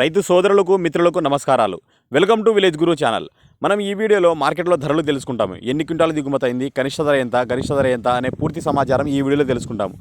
రైతు సోదరులకు మిత్రులకు నమస్కారాలు. Welcome to village guru channel. మనం ఈ వీడియోలో మార్కెట్లో ధరలు తెలుసుకుంటాము. ఎన్ని క్వింటాలు దిగుమతి అయింది కనిష్ట ధర ఎంత గరిష్ట ధర ఎంత అనే పూర్తి సమాచారం ఈ వీడియోలో తెలుసుకుంటాము.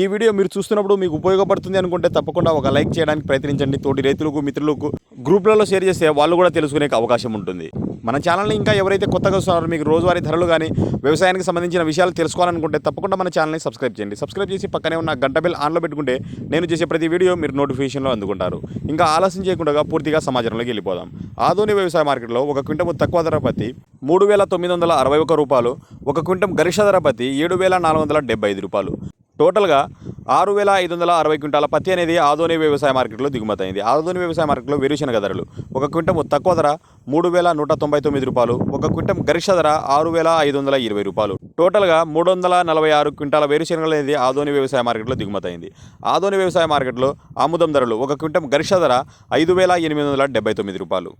ఈ వీడియో మీరు చూస్తున్నప్పుడు మీకు ఉపయోగపడుతుంది అనుకుంటే తప్పకుండా ఒక లైక్ చేయడానికి ప్రయత్నించండి. తోటి రైతులకు మిత్రులకు గ్రూప్లలో షేర్ చేస్తే వాళ్ళు కూడా తెలుసుకునే అవకాశం ఉంటుంది. మన ఛానల్ని ఇంకా ఎవరైతే కొత్తగా వస్తున్నారో మీకు రోజువారీ ధరలు కానీ వ్యవసాయానికి సంబంధించిన విషయాలు తెలుసుకోవాలనుకుంటే తప్పకుండా మన ఛానల్ని సబ్స్క్రైబ్ చేయండి. సబ్స్క్రైబ్ చేసి పక్కనే ఉన్న గంట బిల్ ఆన్లో పెట్టుకుంటే నేను చేసే ప్రతి వీడియో మీరు నోటిఫికేషన్లో అందుకుంటారు. ఇంకా ఆలస్యం చేయకుండా పూర్తిగా సమాచారంలోకి వెళ్ళిపోదాం. ఆధునిక వ్యవసాయ మార్కెట్లో ఒక క్వింటం తక్కువ ధర పత్తి మూడు వేల తొమ్మిది వందల అరవై ఒక రూపాయలు ఒక క్వింటం గరిష్ట ధర పత్తి ఏడు వేల నాలుగు వందల డెబ్బై ఐదు రూపాయలు. టోటల్గా ఆరు వేల ఐదు వందల అరవై క్వింటాల పత్తి అనేది ఆధునిక వ్యవసాయ మార్కెట్లో దిగుమతి అయింది వ్యవసాయ మార్కెట్లో వేరుశనగ ధరలు. ఒక క్వింటం తక్కువ ధర మూడు వేల నూట తొంభై తొమ్మిది రూపాయలు. ఒక క్వింటం గరిష్ట ధర ఆరు వేల ఐదు వందల ఇరవై రూపాయలు. టోటల్గా మూడు వందల నలభై ఆరు క్వింటాల వేరుశనగలు అనేది ఆదోని వ్యవసాయ మార్కెట్లో దిగుమతయింది. ఆదోని వ్యవసాయ మార్కెట్లో ఆముదం ధరలు ఒక క్వింటం గరిష్ట ధర ఐదు వేల ఎనిమిది వందల డెబ్బై తొమ్మిది రూపాయలు.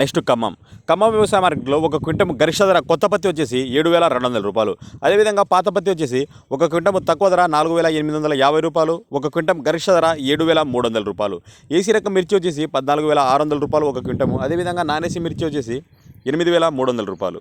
నెక్స్ట్ ఖమ్మం. ఖమ్మం వ్యవసాయ మార్కెట్లో ఒక క్వింటం గరిష్ట ధర కొత్త పత్తి వచ్చేసి ఏడు వేల రెండు వందల రూపాయలు. అదేవిధంగా పాత పత్తి వచ్చేసి ఒక క్వింటం తక్కువ ధర నాలుగు వేల ఎనిమిది వందల యాభై రూపాయలు ఒక క్వింటం గరిష్ట ధర ఏడు వేల మూడు వందల రూపాయలు. ఏసీ రకం మిర్చి వచ్చేసి పద్నాలుగు వేల ఆరు వందల రూపాయలు ఒక క్వింటము. అదేవిధంగా నానేసి మిర్చి వచ్చేసి ఎనిమిది వేల మూడు వందల రూపాయలు.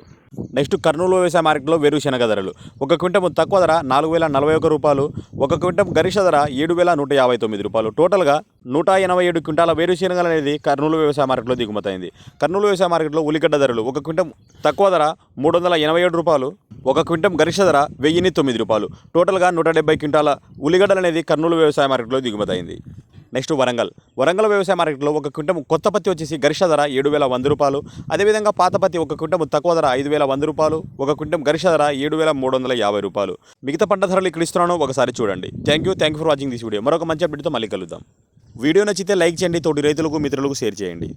నెక్స్ట్ కర్నూలు వ్యవసాయ మార్కెట్లో వేరుశనగ ధరలు. ఒక క్వింటం తక్కువ ధర నాలుగు వేల నలభై ఒక రూపాయలు. ఒక క్వింటం గరిష్ట ధర ఏడు వేల నూట యాభై తొమ్మిది రూపాయలు. టోటల్గా నూట ఎనభై ఏడు క్వింటాల వేరుశనగలు అనేది కర్నూలు వ్యవసాయ మార్కెట్లో దిగుమతైంది. కర్నూలు వ్యవసాయ మార్కెట్లో ఉల్లిగడ్డ ధరలు ఒక క్వింటం తక్కువ ధర మూడు వందల ఎనభై ఏడు రూపాయలు. ఒక క్వింటం గరిష్ట ధర వెయ్యిన్ని తొమ్మిది రూపాయలు. టోటల్గా నూట డెబ్బై క్వింటాల ఉల్లిగడ్డలు అనేది కర్నూలు వ్యవసాయ మార్కెట్లో దిగుమతైంది. నెక్స్ట్ వరంగల్. వరంగల్ వ్యవసాయ మార్కెట్లో ఒక క్వింటం కొత్త పత్తి వచ్చేసి గరిష్ట ధర ఏడు వేల వంద రూపాయలు. అదేవిధంగా పాత పత్తి ఒక క్వింటం తక్కువ ధర ఐదు వేల వంద రూపాయలు. ఒక క్వింటం గరిష్ట ధర ఏడు వేల మూడు వందల యాభై రూపాయలు. మిగతా పంట ధరలు ఇక్కడ ఇస్తున్నాను ఒకసారి చూడండి. Thank you thank you for watching this video మరొక మంచి అప్డేట్తో మళ్ళీ కలుద్దాం. వీడియో నచ్చితే లైక్ చేయండి తోటి రైతులకు మిత్రులకు షేర్ చేయండి.